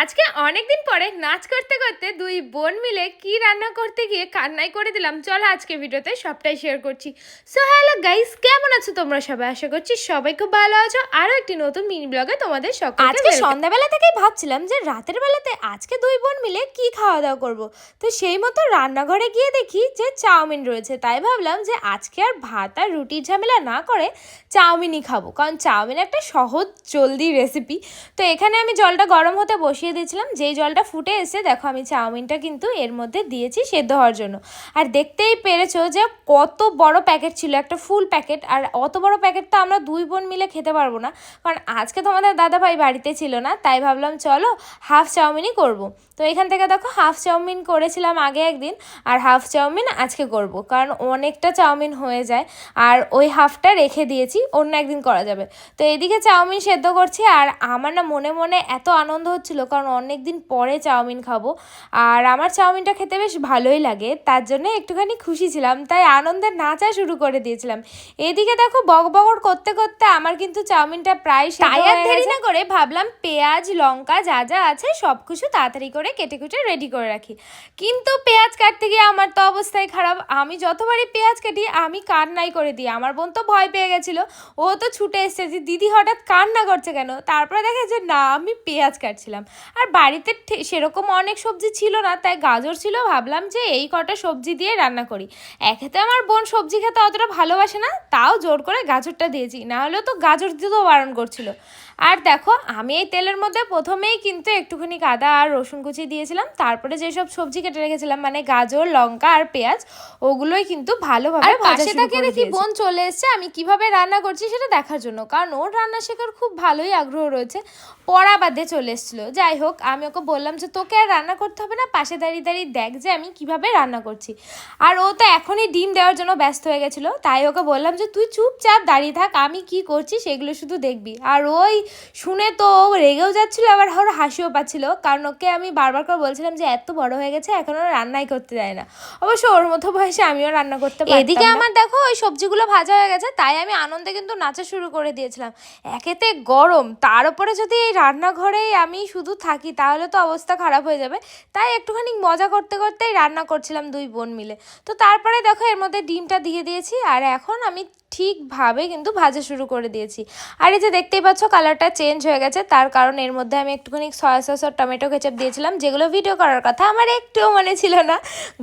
আজকে অনেকদিন পরে নাচ করতে করতে দুই বোন মিলে কি রান্না করতে গিয়ে কান্নাই করে দিলাম। চলো আজকে ভিডিওতে সবটাই শেয়ার করছি। সো হ্যালো গাইস কেমন আছো তোমরা সবাই? আশা করছি সবাই খুব ভালো আছো। আরও একটি নতুন মিনি ব্লগে তোমাদের সকলকে আজকে সন্ধ্যাবেলা থেকেই ভাবছিলাম যে রাতের বেলাতে আজকে দুই বোন মিলে কি খাওয়া দাওয়া করব। তো সেই মতো রান্নাঘরে গিয়ে দেখি যে চাউমিন রয়েছে। তাই ভাবলাম যে আজকে আর ভাত আর রুটির ঝামেলা না করে চাউমিনই খাব। কারণ চাউমিন একটা সহজ জলদি রেসিপি তো এখানে আমি জলটা গরম হতে বসিয়ে দিয়েছিলাম, যেই জলটা ফুটে এসে দেখো আমি চাউমিনটা কিন্তু এর মধ্যে দিয়েছি সেদ্ধ হওয়ার জন্য। আর দেখতেই পেরেছ যে কত বড় প্যাকেট ছিল, একটা ফুল প্যাকেট। আর অত বড় প্যাকেট তো আমরা দুই বোন মিলে খেতে পারব না, কারণ আজকে তোমাদের দাদা ভাই বাড়িতে ছিল না, তাই ভাবলাম চলো হাফ চাউমিনই করব। তো এখান থেকে দেখো হাফ চাউমিন করেছিলাম আগে একদিন, আর হাফ চাউমিন আজকে করব, কারণ অনেকটা চাউমিন হয়ে যায়। আর ওই হাফটা রেখে দিয়েছি, অন্য একদিন করা যাবে। তো এদিকে চাউমিন সেদ্ধ করছি, আর আমার না মনে মনে এত আনন্দ হচ্ছিল, কারণ অনেক দিন পরে চাউমিন খাব। আর আমার চাউমিনটা খেতে বেশ ভালোই লাগে তার জন্য একটুখানি খুশি ছিলাম তাই আনন্দে নাচা শুরু করে দিয়েছিলাম। এদিকে দেখো বক বকবকর করতে করতে আমার কিন্তু চাউমিনটা প্রায় হয়ে দেরি না করে ভাবলাম পেঁয়াজ লঙ্কা যা যা আছে সব কিছু তাড়াতাড়ি করে কেটে কুটে রেডি করে রাখি। কিন্তু পেঁয়াজ কাটতে গিয়ে আমার তো অবস্থাই খারাপ। আমি যতবারই পেঁয়াজ কাটি আমি কান্নাই করে দিই। আমার বোন তো ভয় পেয়ে গেছিল। ও তো ছুটে এসছে যে দিদি হঠাৎ কান্না করছে কেন? তারপরে দেখে যে না আমি পেঁয়াজ কাটছিলাম। আর বাড়িতে সেরকম অনেক সবজি ছিল না তাই গাজর ছিল ভাবলাম যে এই কটা সবজি দিয়ে রান্না করি। একেতে আমার বোন সবজি খেতে অতটা ভালোবাসে না তাও জোর করে গাজরটা দিয়েছি না হলেও তো গাজর দিতেও বারণ করছিল। আর দেখো আমি এই তেলের মধ্যে প্রথমেই কিন্তু একটুখানি আদা আর রসুন কুচি দিয়েছিলাম তারপরে যেসব সবজি কেটে রেখেছিলাম মানে গাজর লঙ্কা আর পেঁয়াজ ওগুলোই কিন্তু ভালোভাবে পাশে করে দেখি বোন চলে এসছে আমি কীভাবে রান্না করছি সেটা দেখার জন্য কারণ ওর রান্না শেখার খুব ভালোই আগ্রহ রয়েছে পড়া বাদে চলে এসেছিল। যাই হোক, আমি ওকে বললাম যে, তোকে আর রান্না করতে হবে না? পাশে দাঁড়িয়ে দাঁড়িয়ে দেখ যে আমি কীভাবে রান্না করছি। আর ও তো এখনই ডিম দেওয়ার জন্য ব্যস্ত হয়ে গেছিল। তাই ওকে বললাম যে, তুই চুপচাপ দাঁড়িয়ে থাক, আমি কি করছি সেগুলো শুধু দেখবি। আর ওই শুনে তো রেগেও যাচ্ছিল, আবার ওর হাসিও পাচ্ছিল। কারণ ওকে আমি বারবার করে বলছিলাম যে, এত বড় হয়ে গেছে এখনও রান্নাই করতে যায় না। অবশ্য ওর মতো বয়সে আমিও রান্না করতে পারি এদিকে আমার দেখো, ওই সবজিগুলো ভাজা হয়ে গেছে, তাই আমি আনন্দে কিন্তু নাচা শুরু করে দিয়েছিলাম। একেতে গরম, তার উপরে যদি এই রান্নাঘরেই আমি শুধু থাকি, তাহলে তো অবস্থা খারাপ হয়ে যাবে। তাই একটুখানি মজা করতে করতেই রান্না করছিলাম দুই বোন মিলে। তো তারপরে দেখো এর মধ্যে ডিমটা দিয়ে দিয়েছি, আর এখন আমি ঠিকভাবে কিন্তু ভাজা শুরু করে দিয়েছি। আর এই যে দেখতেই পাচ্ছ কালারটা চেঞ্জ হয়ে গেছে। তার কারণ এর মধ্যে আমি একটুখানি সয়া সস আর টমেটো কেচাপ দিয়েছিলাম, যেগুলো ভিডিও করার কথা আমার একটুও মনে ছিল না।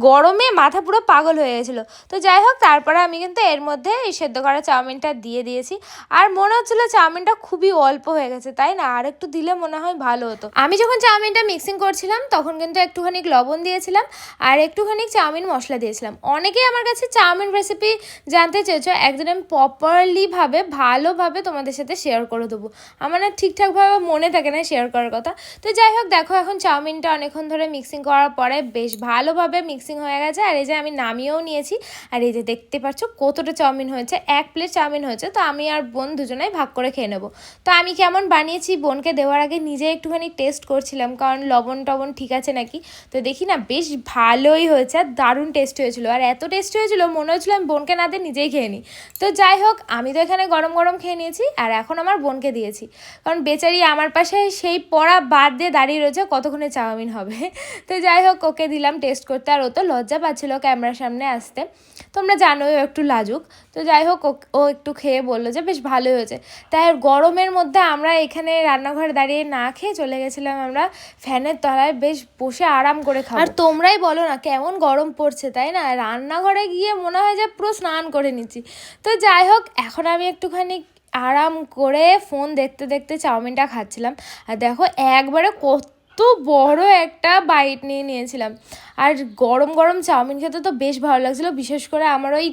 গরমে মাথা পুরো পাগল হয়ে গেছিল। তো যাই হোক, তারপরে আমি কিন্তু এর মধ্যে এই সেদ্ধ করা চাউমিনটা দিয়ে দিয়েছি। আর মনে হচ্ছিল চাউমিনটা খুবই অল্প হয়ে গেছে, তাই না? আর একটু দিলে মনে হয় ভালো হতো। আমি যখন চাউমিনটা মিক্সিং করছিলাম, তখন কিন্তু একটুখানি লবণ দিয়েছিলাম আর একটুখানি চাউমিন মশলা দিয়েছিলাম। অনেকেই আমার কাছে চাউমিন রেসিপি জানতে চেয়েছো একদিন আমি প্রপারলিভাবে ভালোভাবে তোমাদের সাথে শেয়ার করে দেবো। আমার না ঠিকঠাকভাবে মনে থাকে না শেয়ার করার কথা। তো যাই হোক, দেখো এখন চাউমিনটা অনেকক্ষণ ধরে মিক্সিং করার পরে বেশ ভালোভাবে মিক্সিং হয়ে গেছে। আর এই যে আমি নামিয়েও নিয়েছি। আর এই যে দেখতে পাচ্ছ কতটা চাউমিন হয়েছে। এক প্লেট চাউমিন হয়েছে। তো আমি আর বোন দুজনেই ভাগ করে খেয়ে নেব। তো আমি কেমন বানিয়েছি বোনকে দেওয়ার আগে নিজে একটুখানি টেস্ট করছিলাম। কারণ লবণ টবণ ঠিক আছে নাকি? তো দেখি না বেশ ভালোই হয়েছে। আর দারুণ টেস্ট হয়েছিল। আর এত টেস্ট হয়েছিল, মনে হচ্ছিল আমি বোনকে না দিয়ে নিজেই খেয়ে নিই তো যাই হোক, আমি তো এখানে গরম গরম খেয়ে নিয়েছি আর এখন আমার বোনকে দিয়েছি। কারণ বেচারি আমার পাশে সেই পড়া বাদ দিয়ে দাঁড়িয়ে রয়েছে, কতক্ষণে চাউমিন হবে? তো যাই হোক, ওকে দিলাম টেস্ট করতে আর ও তো লজ্জা পাচ্ছিল ক্যামেরার সামনে আসতে। তোমরা জানোই একটু লাজুক। তো যাই হোক, ও- একটু খেয়ে বলল যে, বেশ ভালোই হয়েছে। তাই গরমের মধ্যে আমরা এখানে রান্নাঘরে দাঁড়িয়ে না খেয়ে চলে গেছিলাম আমরা ফ্যানের তলায়। বেশ বসে আরাম করে খাব। আর তোমরাই বলো না, কেমন গরম পড়ছে, তাই না? রান্নাঘরে গিয়ে মনে হয় যে পুরো স্নান করে নিচ্ছি। তো যাই হোক, এখন আমি একটুখানি আরাম করে ফোন দেখতে দেখতে চাউমিনটা খাচ্ছিলাম। আর দেখো, একবারে কত বড় একটা বাইট নিয়ে নিয়েছিলাম। আর গরম গরম চাউমিন খেতে তো বেশ ভালো লাগছিল, বিশেষ করে আমার ওই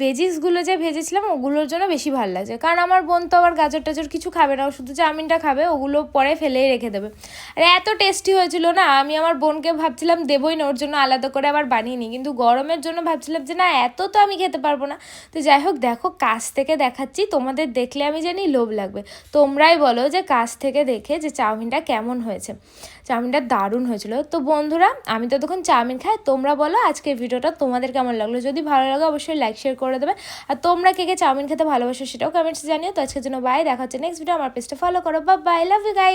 ভেজিসগুলো যে ভেজেছিলাম, ওগুলোর জন্য বেশি ভালো লাগছে। কারণ আমার বোন তো আবার গাজর টাজর কিছু খাবে না শুধু চাউমিনটা খাবে, ওগুলো পরে ফেলেই রেখে দেবে। আর এত টেস্টি হয়েছিল না, আমি আমার বোনকে ভাবছিলাম দেবই না, ওর জন্য আলাদা করে আবার বানিয়ে নিই। কিন্তু গরমের জন্য ভাবছিলাম যে না, এত তো আমি খেতে পারব না। তো যাই হোক, দেখো কাছ থেকে দেখাচ্ছি, তোমাদের দেখলে আমি জানি লোভ লাগবে। তোমরাই বলো যে কাছ থেকে দেখে যে চাউমিনটা কেমন হয়েছে। চাউমিনটা দারুণ হয়েছিল। তো বন্ধুরা, আমি তো তখন চাউমিন খাই। তোমরা বলো আজকের ভিডিওটা তোমাদের কেমন লাগল? যদি ভালো লাগে অবশ্যই লাইক শেয়ার করে দেবে। আর তোমরা কে কে চাউমিন খেতে ভালোবাসো সেটাও কমেন্টস জানিও। তো আজকের জন্য বাই দেখা হচ্ছে নেক্সট ভিডিও আমার পেজটা ফলো করো। বা বাই লাভ ইউ গাই